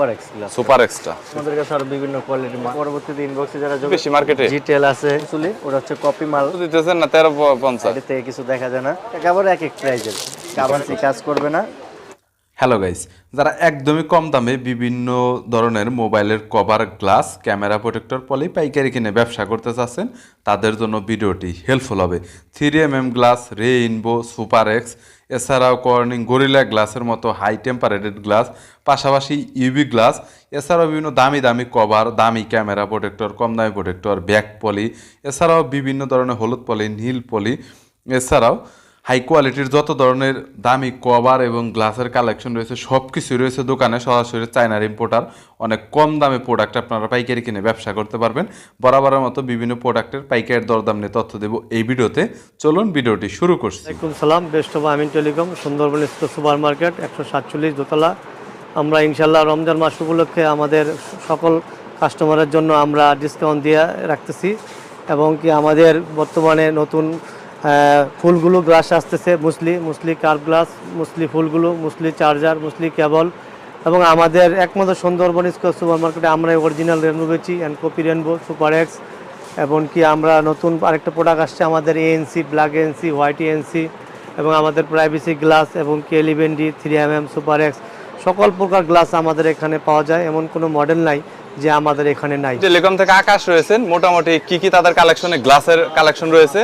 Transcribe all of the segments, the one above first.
Super x super extra আমাদের কাছে আরও বিভিন্ন কোয়ালিটি পরবর্তীতে ইনবক্সে যারা যোগ বেশি মার্কেটে জিটেল আছে আসলে ওটা হচ্ছে কপি মাল। দিতেছেন না তেরো প- থেকে কিছু দেখা যায় না। একেবারে এক এক প্রাইজের কাবার কাজ করবে না। হ্যালো গাইস যারা একদমই কম দামে বিভিন্ন ধরনের মোবাইলের cover glass camera protector poly পাইকারি কিনে ব্যবসা করতে চাচ্ছেন, তাদের জন্য ভিডিওটি হেল্পফুল হবে। Three M M glass rainbow super X এছাড়াও কর্নিং গরিলা গ্লাসের মতো হাই টেম্পারেটেড গ্লাস পাশাপাশি ইউভি গ্লাস এছাড়াও বিভিন্ন দামি দামি কভার দামি ক্যামেরা প্রোটেক্টর কম দামি প্রোটেক্টর ব্যাক পলি এছাড়াও বিভিন্ন ধরনের হলুদ পলি নীল পলি এছাড়াও হাই কোয়ালিটির যত ধরনের দামি কভার এবং গ্লাসের কালেকশন রয়েছে সব কিছুই রয়েছে দোকানে, সরাসরি চায়নার ইম্পোর্টার অনেক কম দামে প্রোডাক্ট আপনারা পাইকারি কিনে ব্যবসা করতে পারবেন। বরাবরের মতো বিভিন্ন প্রোডাক্টের পাইকারি দরদাম নিয়ে তথ্য দেব এই ভিডিওতে। চলুন ভিডিওটি শুরু করছি। ওয়ালাইকুম সালাম best of Amin telecom, Sundarban super market একশো সাতচল্লিশ দোতলা। আমরা ইনশাল্লাহ রমজান মাস উপলক্ষে আমাদের সকল কাস্টমারের জন্য আমরা ডিসকাউন্ট দিয়ে রাখতেছি এবং কি আমাদের বর্তমানে নতুন ফুলগুলো গ্লাস আসতেছে, মুসলি মুসলি কার্ভ গ্লাস মুসলি ফুলগুলো, মুসলি চার্জার মুসলি কেবল এবং আমাদের একমাত্র সুন্দরবন স্কোয়ার সুপার মার্কেটে আমরা অরিজিনাল রেনবো বেচি and copy rainbow super X এবং কি আমরা নতুন আরেকটা প্রোডাক্ট আসছে আমাদের ANC black ANC white ANC এবং আমাদের প্রাইভেসি গ্লাস এবং K eleven D three M M super X সকল প্রকার গ্লাস আমাদের এখানে পাওয়া যায়, এমন কোনো মডেল নাই যে আমাদের এখানে নাই। টেলিকম থেকে আকাশ রয়েছেন মোটামুটি কি কি তাদের কালেকশনে গ্লাসের কালেকশন রয়েছে?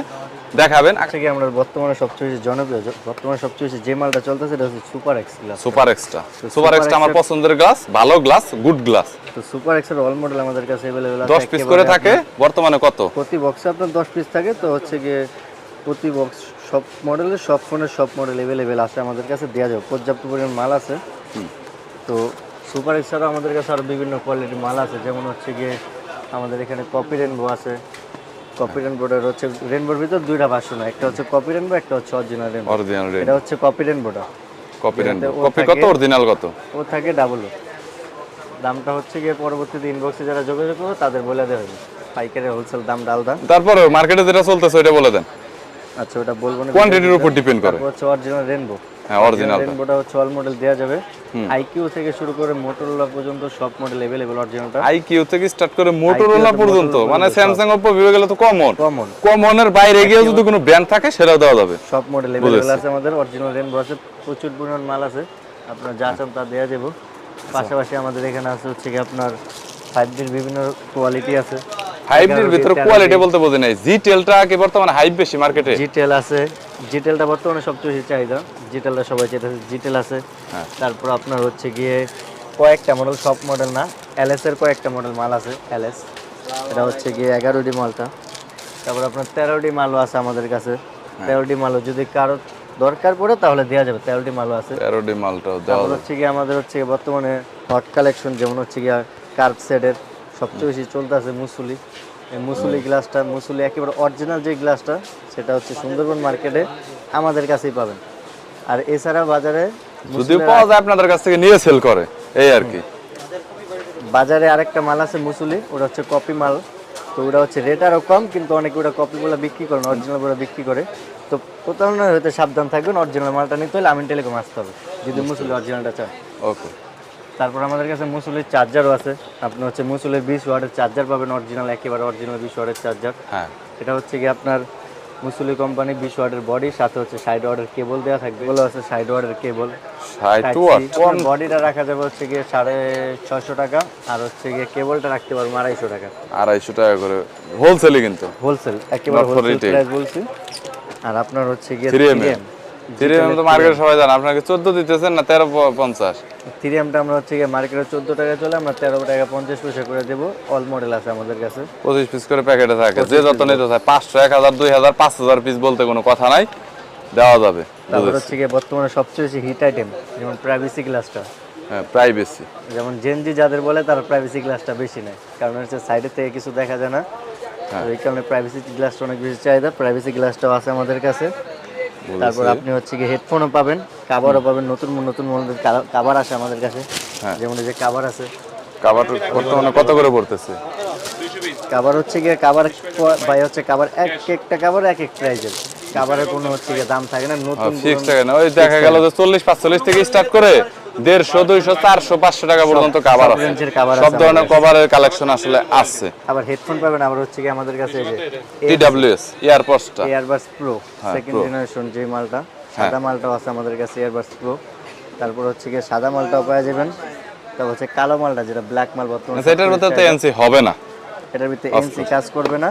দেখাবেন। থেকে আমরা বর্তমানে সবচেয়ে বেশি জনপ্রিয় বর্তমানে সবচেয়ে বেশি যে মালটা চলতেছে এটা হচ্ছে super X glass super extra super extra আমার পছন্দের গ্লাস ভালো গ্লাস গুড গ্লাস তো সুপার এক্সের অল মডেল আমাদের কাছে অ্যাভেলেবেল আছে দশ পিস করে থাকে বর্তমানে কত? প্রতি বক্সে আপনার দশ পিস থাকে তো হচ্ছে গিয়ে প্রতি বক্স সব মডেলের সব ফোনের সব মডেল অ্যাভেলেবেল আছে আমাদের কাছে দেওয়া যাবে। পর্যাপ্ত পরিমাণ মাল আছে। তো সুপার এক্স ছাড়াও আমাদের কাছে আরও বিভিন্ন কোয়ালিটির মাল আছে যেমন হচ্ছে গিয়ে আমাদের এখানে কপি রেনবো আছে। কপি রেনবোটার হচ্ছে রেনবোর ভিতর দুইটা ভার্সন একটা হচ্ছে কপি রেনবো একটা হচ্ছে অরিজিনাল রেনবো অরিজিনাল এটা হচ্ছে কপি কপি রেনবো কপি কত? অরিজিনাল কত? ও থাকে ডাবল দামটা হচ্ছে গিয়ে পরবর্তীতে ইনবক্সে যারা যোগাযোগ করবে তাদের বলে দেওয়া হবে। পাইকারি হোলসেল দাম ডালদা তারপরে মার্কেটে যেটা চলতেছে ওইটা বলে দেন। আচ্ছা ওটা বলবো না কোয়ান্টিটির উপর ডিপেন্ড করে তারপর হচ্ছে অরিজিনাল রেনবো হ্যাঁ অরিজিনাল রেনবোটা হচ্ছে অল মডেল দেওয়া যাবে আইকিউ থেকে শুরু করে মোটরোলা পর্যন্ত সব মডেল अवेलेबल অরিজিনালটা আই কিউ থেকে স্টার্ট করে মোটরোলা IQ পর্যন্ত Motorola মানে পর্যন্ত স্যামসাং ওপো ভিভো গেলে তো কমন কমন কমনের বাইরে গিয়েও যদি কোনো ব্র্যান্ড থাকে সেটাও দেওয়া যাবে সব মডেল अवेलेबल আছে আমাদের অরিজিনাল রেনবো আছে প্রচুর পরিমাণ মাল আছে আপনার যা চান তা দেওয়া যাবে পাশাপাশি আমাদের এখানে আছে হচ্ছে কি আপনার ফাইভ ডির বিভিন্ন কোয়ালিটি আছে ডির ভিতরে কোয়ালিটি বলতে বোঝে নাই। জি টেলটা কি বর্তমানে হাইপ বেশি মার্কেটে জিটেল আছে। জিটেলটা বর্তমানে সবচেয়ে বেশি চাহিদা। জিটেলটা সবাই যেটা জিটেল আছে। হ্যাঁ। তারপর আপনার হচ্ছে গিয়ে কয়েকটা মডেল সব মডেল না এলএস এর কয়েকটা মডেল মাল আছে এলএস এটা হচ্ছে গিয়ে এগারো ডি মালটা। তারপর আপনার তেরো ডি মালও আছে আমাদের কাছে। হ্যাঁ। তেরো ডি মালও যদি কারও দরকার পড়ে তাহলে দেওয়া যাবে। তেরো ডি মালও আছে। তেরোডি মালটাও দেওয়া হচ্ছে গিয়ে আমাদের হচ্ছে গিয়ে বর্তমানে হট কালেকশন যেমন হচ্ছে গিয়ে কার্ভ সেটের সবচেয়ে বেশি চলতে আছে মুসুলি। এই মুসুলি গ্লাসটা মুসুলি একেবারে অরিজিনাল যে গ্লাসটা সেটা হচ্ছে সুন্দরবন মার্কেটে আমাদের কাছেই পাবেন। আর এছাড়া বাজারে যদিও পাওয়া যায় আপনাদের কাছ থেকে নিয়ে সেল করে এই আর কি। বাজারে আরেকটা মাল আছে মুসুলি ওটা হচ্ছে কপি মাল। তো ওটা হচ্ছে রেট আরও কম কিন্তু অনেকে ওটা কপিগুলো বিক্রি করে না অরিজিনালগুলো বিক্রি করে। তো প্রতারণা হতে সাবধান থাকবেন অরিজিনাল মালটা নিতে হলে আমিন টেলিকম আসতে হবে যদি মুসুলি অরিজিনালটা চায় ওকে তারপর আমাদের কাছে মুসুলের চার্জারও আছে। আপনি হচ্ছে মুসুলের বিশ ওয়াটের চার্জার পাবেন অরিজিনাল একেবারে অরিজিনাল বিশ ওয়াটের চার্জার হ্যাঁ। এটা হচ্ছে কি আপনার মুসুলি কোম্পানি বিশ ওয়াটের বডি সাথে হচ্ছে সাইড ওয়াটের কেবল দেওয়া থাকবে। এগুলো আছে সাইড ওয়াটের কেবল বডিটা রাখা যাবে হচ্ছে গিয়ে সাড়ে ছয়শো টাকা আর হচ্ছে গিয়ে কেবলটা রাখতে পারব আড়াইশো টাকা। আড়াইশো টাকা করে। হোলসেলই কিন্তু। হোলসেল একেবারে হোলসেল প্রাইস বলছি। আর আপনার হচ্ছে গিয়ে 3M এর। থ্রি এম তো মার্কেটে সবাই জানে। আপনাকে চোদ্দ দিতেছেন না তেরো পঞ্চাশ? থ্রি এমটা আমরা হচ্ছে গিয়ে মার্কেটে চোদ্দ টাকা চলে আমরা তেরো টাকা পঞ্চাশ পয়সা করে দেবো। অল মডেল আছে আমাদের কাছে। পঁচিশ পিস করে প্যাকেটে থাকে। যে যত নিতে চায় পাঁচশো এক হাজার দুই হাজার পাঁচ হাজার পিস বলতে কোনো কথা নাই। দেওয়া যাবে। তারপর হচ্ছে গিয়ে বর্তমানে সবচেয়ে বেশি হিট আইটেম যেমন প্রাইভেসি গ্লাসটা হ্যাঁ প্রাইভেসি যেমন জেনজি যাদের বলে তার প্রাইভেসি গ্লাসটা বেশি নেয়। কারণ হচ্ছে সাইডের থেকে কিছু দেখা যায় না। তো এই কারণে প্রাইভেসি গ্লাসটা অনেক বেশি চাহিদা। প্রাইভেসি গ্লাসটাও আছে আমাদের কাছে। তারপর আপনি হচ্ছে কি হেডফোনও পাবেন কাভারও পাবেন নতুন নতুন মডেলের কাভার আছে আমাদের কাছে। হ্যাঁ। যেমন এই যে কাভার আছে। কাভার বর্তমানে কত করে পড়তেছে? কাভার হচ্ছে গিয়ে কাভার ভাই হচ্ছে কাভার এক একটা কাভার এক এক প্রাইজের কাভারের কোনো হচ্ছে গিয়ে দাম থাকে না নতুন ফিক্স থাকে না। ওই দেখা গেল যে চল্লিশ পাঁচচল্লিশ থেকে স্টার্ট করে দেড়শো দুইশো চারশো পাঁচশো টাকা পর্যন্ত কাভার আছে। সব ধরনের কভারের কালেকশন আসলে আছে। আবার হেডফোন পাবেন আবার হচ্ছে কি আমাদের কাছে এই যে টিডাব্লিউএস ইয়ারপডসটা এয়ারবাস প্রো সেকেন্ড জেনারেশন যে মালটা হ্যাঁ। সাদা মালটাও আছে আমাদের কাছে এয়ারবাস প্রো তারপর হচ্ছে কি সাদা মালটাও পাওয়া যাবেন। তারপর হচ্ছে কালো মালটা যেটা ব্ল্যাক মাল বর্তমানে সেটার মধ্যে তো এনসি হবে না। এটার ভিতরে এনসি কাজ করবে না।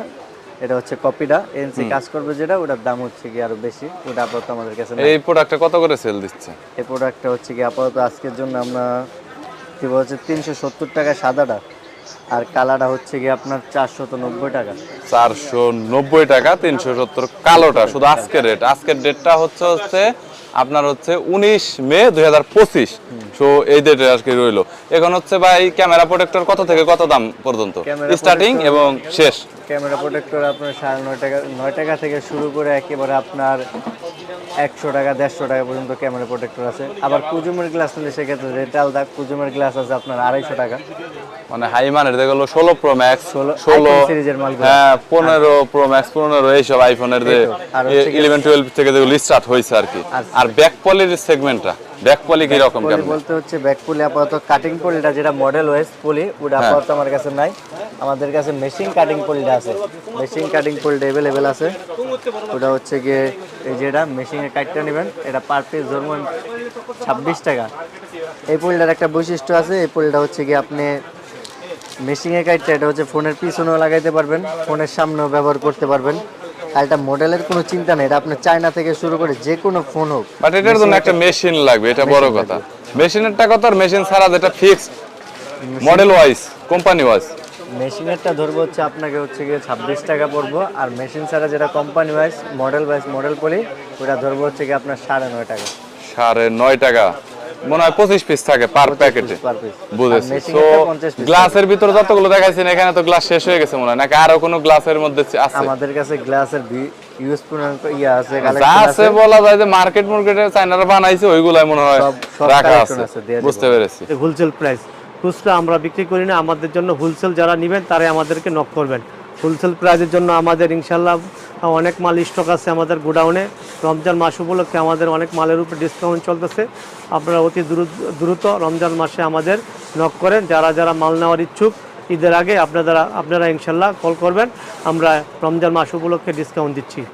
এটা হচ্ছে কপিটা। এনসি কাজ করবে যেটা ওটার দাম হচ্ছে কি আরও বেশি। ওটা আপাতত আমাদের কাছে এই প্রোডাক্টটা কত করে সেল দিচ্ছে? এই প্রোডাক্টটা হচ্ছে কি আপাতত আজকের জন্য আমরা কি বলছে তিনশো সত্তর টাকা সাদাটা। আর কালাটা হচ্ছে কি আপনার চারশত নব্বই টাকা। চারশো নব্বই টাকা তিনশো সত্তর কালোটা শুধু আজকের রেট আজকের ডেটটা হচ্ছে হচ্ছে আপনার হচ্ছে উনিশ মে দুই হাজার পঁচিশ। সো এই ডেটে আজকে রইল। এখন হচ্ছে ভাই ক্যামেরা প্রোটেক্টর কত থেকে কত দাম পর্যন্ত? স্টার্টিং এবং শেষ। ক্যামেরা প্রোটেক্টর আপনার সাড়ে নয় টাকা নয় টাকা থেকে শুরু করে একেবারে আপনার একশো টাকা দেড়শো টাকা পর্যন্ত ক্যামেরা প্রোটেক্টর আছে। আবার কুজুমের গ্লাস নিলে সেক্ষেত্রে রেট আলাদা কুজুমের গ্লাস আছে আপনার আড়াইশো টাকা। মানে হাই মানের দেখল ষোলো প্রো ম্যাক্স 16 ষোলো সিরিজের series-এর হ্যাঁ পনেরো প্রো ম্যাক্স পনেরো এইসব আইফোনের ইলেভেন টুয়েলভ থেকে যেগুলো স্টার্ট হয়েছে আর কি। আর- আর ব্যাক পলির সেগমেন্টটা ব্যাক পলি কীরকম পলি কেমন? বলতে হচ্ছে ব্যাক পলি আপাতত কাটিং পলিটা যেটা মডেল ওয়েস পলি ওটা হ্যাঁ। আপাতত আমার কাছে নাই। আমাদের কাছে মেশিন কাটিং পলিটা আছে। মেশিন কাটিং পলিটা অ্যাভেলেবেল আছে। ওটা হচ্ছে গিয়ে এই যেটা মেশিনের কাটটা নেবেন এটা পার পিস ধরুন ছাব্বিশ টাকা। এই পলিটার একটা বৈশিষ্ট্য আছে এই পলিটা হচ্ছে গিয়ে আপনি মেশিনের কাটটা এটা হচ্ছে ফোনের পিছনেও লাগাইতে পারবেন ফোনের সামনেও ব্যবহার করতে পারবেন। আর এটা মডেলের কোনো চিন্তা নেই এটা আপনার চায়না থেকে শুরু করে যে কোনো ফোন হোক। বাট এটার জন্য একটা মেশিন লাগবে এটা বড় কথা। মেশিনেরটা কত আর মেশিন ছাড়া যেটা fixed model wise company wise মেশিনেরটা ধরবো হচ্ছে আপনাকে হচ্ছে গিয়ে ছাব্বিশ টাকা পড়ব আর মেশিন ছাড়া যেটা company wise model wise model poly ওটা ধরবো হচ্ছে গিয়ে আপনার সাড়ে নয় টাকা। সাড়ে নয় টাকা। মনে হয় পঁচিশ পিস থাকে পার প্যাকেটে বুঝেছি। তো গ্লাসের ভিতরে যতগুলো দেখাইছেন এখানে তো গ্লাস শেষ হয়ে গেছে মনে হয়। নাকি আরও কোনো গ্লাসের মধ্যে আছে? আমাদের কাছে গ্লাসের ইয়া আছে আছে বলা যায় যে মার্কেট মার্কেটে চাইনারা বানাইছে ওইগুলাই মনে হয় রাখা আছে। বুঝতে পেরেছি। হোলসেল প্রাইস খুচরা আমরা বিক্রি করি না আমাদের জন্য হোলসেল যারা নেবেন তারাই আমাদেরকে নক করবেন। হোলসেল প্রাইসের জন্য আমাদের ইনশাল্লাহ অনেক মাল স্টক আছে আমাদের গোডাউনে। রমজান মাস উপলক্ষে আমাদের অনেক মালের উপরে ডিসকাউন্ট চলতেছে। আপনারা অতি দ্রুত দ্রুত রমজান মাসে আমাদের নক করেন। যারা যারা মাল নেওয়ার ইচ্ছুক, ঈদের আগে আপনারা আপনারা ইনশাল্লাহ কল করবেন। আমরা রমজান মাস উপলক্ষে ডিসকাউন্ট দিচ্ছি।